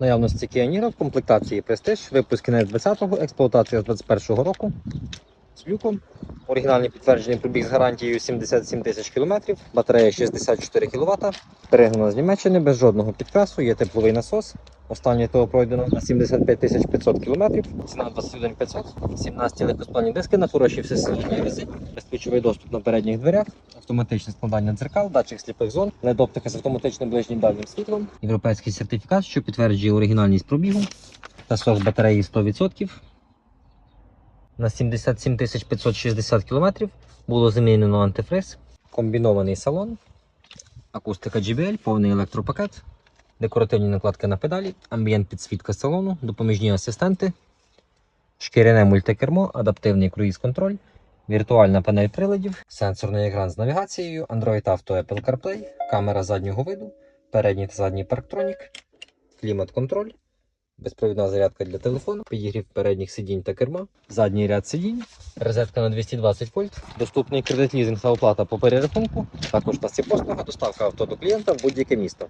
Наявності Кіаніра в комплектації Prestige, випуск кінець 20-го, експлуатація з 21-го року. З люком. Оригінальний підтверджений пробіг з гарантією 77 тисяч кілометрів, батарея 64 кВт, перегнана з Німеччини без жодного підкрасу, є тепловий насос. Останнє того пройдено на 75 тисяч 500 кілометрів, ціна 21 500, 17 легкосплавні диски на хорошій всесильній резині, безключовий доступ на передніх дверях, автоматичне складання дзеркал, датчик сліпих зон, LED-оптика з автоматичним ближнім дальнім світлом, європейський сертифікат, що підтверджує оригінальність пробігу та батареї 100%. На 77 560 км було замінено антифриз, комбінований салон, акустика JBL, повний електропакет, декоративні накладки на педалі, амбієнт підсвітка салону, допоміжні асистенти, шкіряне мультикермо, адаптивний круїз-контроль, віртуальна панель приладів, сенсорний екран з навігацією, Android Auto Apple CarPlay, камера заднього виду, передній та задній парктронік, клімат-контроль, безпровідна зарядка для телефону, підігрів передніх сидінь та керма, задній ряд сидінь, розетка на 220 вольт, доступний кредит лізинг та оплата по перерахунку, також у послуга, доставка авто до клієнта в будь-яке місто.